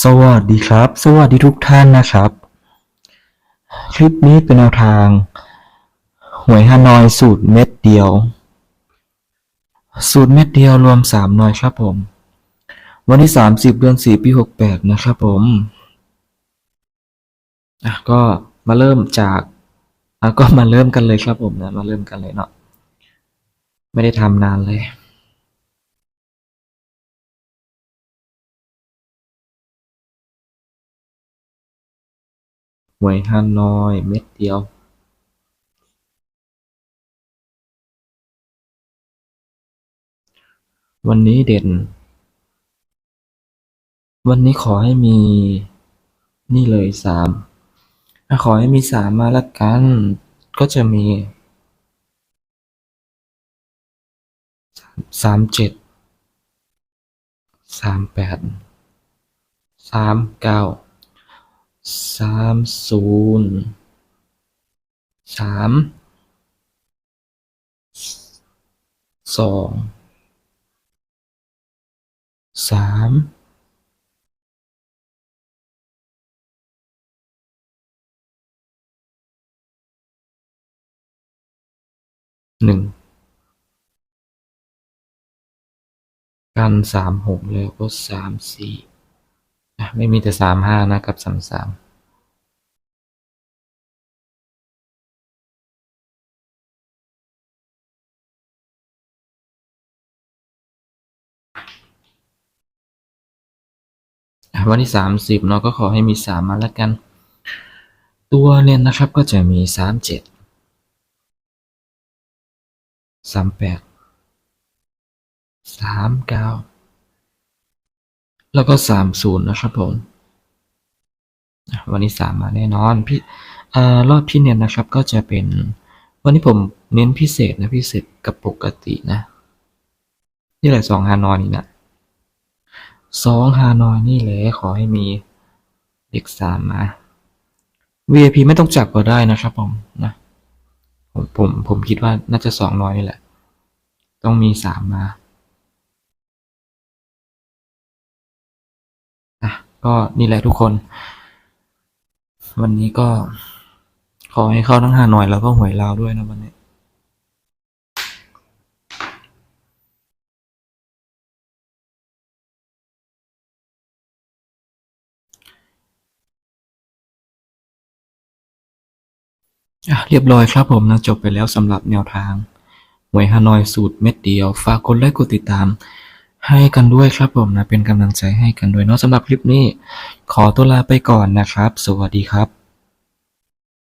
สวัสดีครับ สวัสดีทุกท่านนะครับ คลิปนี้เป็นแนวทาง หวยฮานอยสูตรเม็ดเดียว สูตรเม็ดเดียวรวมสามหน่วยครับผม วันที่สามสิบเดือนสี่ปีหกแปดนะครับผมอะก็มาเริ่มจากอะก็มาเริ่มกันเลยครับผมนะมาเริ่มกันเลยเนาะไม่ได้ทำนานเลย หวยฮานอยเม็ดเดียววันนี้เด่น วันนี้ขอให้มี นี่เลยสาม ถ้าขอให้มีสามมาละกัน ก็จะมีสามเจ็ด สามแปด สามเก้า สามศูนย์สามสองสามหนึ่งกันสามหกแล้วก็สามสี่ ไม่มีแต่สามห้านะกับสามสามวันที่สามสิบเนาะก็ขอให้มีสามมาแล้วกัน ตัวเนี่ยนะครับก็จะมีสามเจ็ดสาม แล้วก็สามศูนย์นะครับผมวันนี้สามมาแน่นอนพี่รอบที่เน้นนะครับก็จะเป็น วันนี้ผมเน้นพิเศษนะพิเศษกับปกตินะนี่แหละสองฮานอยนี่นะสองฮานอยนี่แหละขอให้มีเด็กสามมา VIP ไม่ต้องจับก็ได้นะครับผมนะผมผมผมคิดว่าน่าจะสองน้อยนี่แหละ ต้องมีสามมา ก็นี่แหละทุกคน วันนี้ก็ ขอให้เข้าทั้งหาหน่อยแล้วก็หวยลาวด้วยนะวันนี้เรียบร้อยครับผมนะจบไปแล้วสำหรับแนวทางหวยฮานอยสูตรเม็ดเดียว ฝากกดไลค์กดติดตาม ให้กันด้วยครับผมนะ เป็นกำลังใจให้กันด้วยเนาะสำหรับคลิปนี้ ขอตัวลาไปก่อนนะครับ สวัสดีครับ